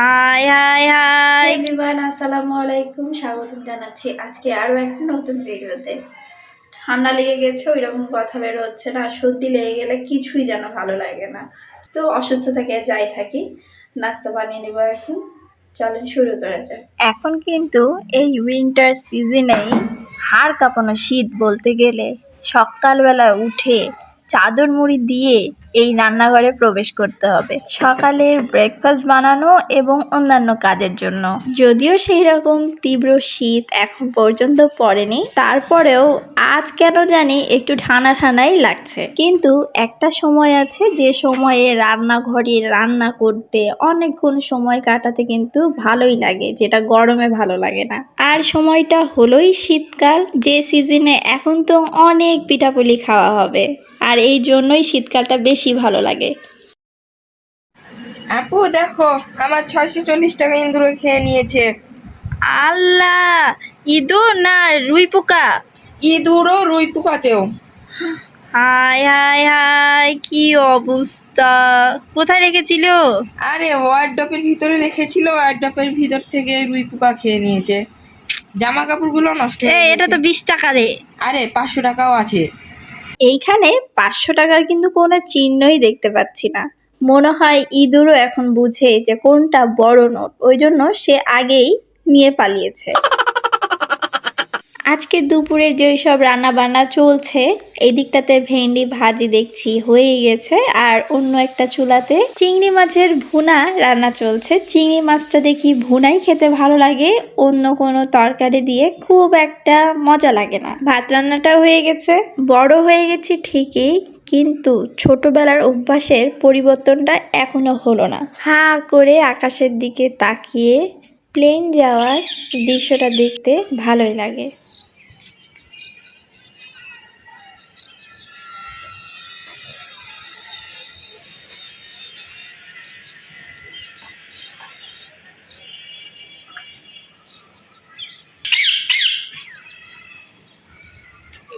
High high hi everyone আসসালামু আলাইকুম স্বাগতম জানাচ্ছি আজকে আরও একটা নতুন ভিডিওতে। ঠান্ডা লেগে গেছে ওই রকম কথা বের হচ্ছে না। সর্দি লেগে গেলে কিছুই যেন ভালো লাগে না। তো অসুস্থ থাকে যাই থাকি নাস্তা বানিয়ে নেব এখন। চলেন শুরু করা যাক। এখন কিন্তু এই উইন্টার সিজনেই হাড় কাঁপানো শীত বলতে গেলে সকালবেলা উঠে চাদর মুড়ি দিয়ে এই রান্নাঘরে প্রবেশ করতে হবে। সকালের ব্রেকফাস্ট বানানো এবং অন্যান্য কাজের জন্য। যদিও সেই রকম তীব্র শীত এখন পর্যন্ত পড়েনি, তারপরেও আজ কেন জানি একটু ঠান্ডা ঠান্ডাই লাগছে। কিন্তু একটা সময় আছে, যে সময়ে রান্নাঘরে রান্না করতে অনেকক্ষণ সময় কাটাতে কিন্তু ভালোই লাগে, যেটা গরমে ভালো লাগে না। আর সময়টা হলোই শীতকাল, যে সিজনে এখন তো অনেক পিঠাপুলি খাওয়া হবে। আর এই জন্যই শীতকালটা বেশি ভালো লাগে। আপু দেখো আমার ছয়শো চল্লিশ টাকা ইন্দুর খেয়ে নিয়েছে। আল্লাহ ইঁদুর না রুই পোকা? ইঁদুরও রুই পোকাতেও। হাই হাই হাই কি অবস্থা। কোথায় রেখেছিল? আরে ওয়ার্ডপের ভিতরে রেখেছিল ওয়ার্ডপের ভিতর থেকে রুই পোকা খেয়ে নিয়েছে। জামা কাপড়গুলো নষ্ট এ এটা তো বিশ টাকা রে। আরে পাঁচশো টাকাও আছে। এইখানে পাঁচশো টাকার কিন্তু কোনো চিহ্নই দেখতে পাচ্ছি না। মনে হয় ইঁদুরও এখন বুঝে যে কোনটা বড় নোট। ওই জন্য সে আগেই নিয়ে পালিয়েছে। আজকে দুপুরের যেই সব রান্না বান্না চলছে, এই দিকটাতে ভেন্ডি ভাজি দেখছি হয়ে গেছে। আর অন্য একটা চুলাতে চিংড়ি মাছের ভুনা রান্না চলছে। চিংড়ি মাছটা দেখি ভুনাই খেতে ভালো লাগে, অন্য কোনো তরকারি দিয়ে খুব একটা মজা লাগে না। ভাত রান্নাটা হয়ে গেছে, বড় হয়ে গেছি ঠিকই, কিন্তু ছোটবেলার অভ্যাসের পরিবর্তনটা এখনও হলো না। হা করে আকাশের দিকে তাকিয়ে প্লেন যাওয়ার দৃশ্যটা দেখতে ভালোই লাগে।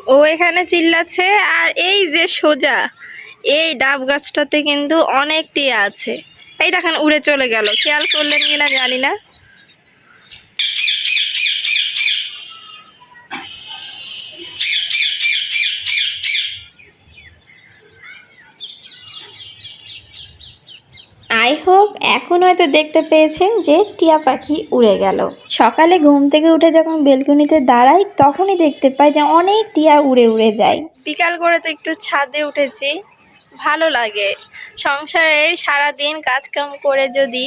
ও এখানে চিল্লাচ্ছে, আর এই যে সোজা, এই ডাব গাছটাতে কিন্তু অনেকটি আছে। এই দেখেন, উড়ে চলে গেল। খেয়াল করলেন কিনা জানি না। আই হোপ এখন হয়তো দেখতে পেয়েছেন যে টিয়া পাখি উড়ে গেল। সকালে ঘুম থেকে উঠে যখন বেলকনিতে দাঁড়াই, তখনই দেখতে পাই যে অনেক টিয়া উড়ে উড়ে যায়। বিকাল করে তো একটু ছাদে উঠেছি, ভালো লাগে। সংসারের সারাদিন কাজকাম করে যদি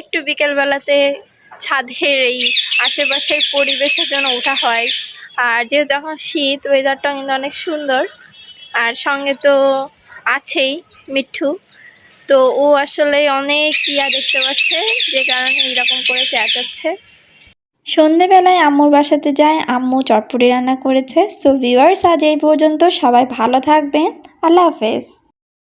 একটু বিকেলবেলাতে ছাদের এই আশেপাশের পরিবেশের জন্য ওঠা হয়। আর যেহেতু এখন শীত ওয়েদারটা কিন্তু অনেক সুন্দর। আর সঙ্গে তো আছেই মিঠু। তো ও আসলে অনেক ইয়া দেখতে পাচ্ছে, যে কারণে এরকম করে চেঁচাচ্ছে। সন্ধেবেলায় আম্মুর বাসাতে যায়, আম্মু চটপটি রান্না করেছে। সো ভিউয়ার্স আজ এই পর্যন্ত সবাই ভালো থাকবেন। আল্লাহ হাফেজ।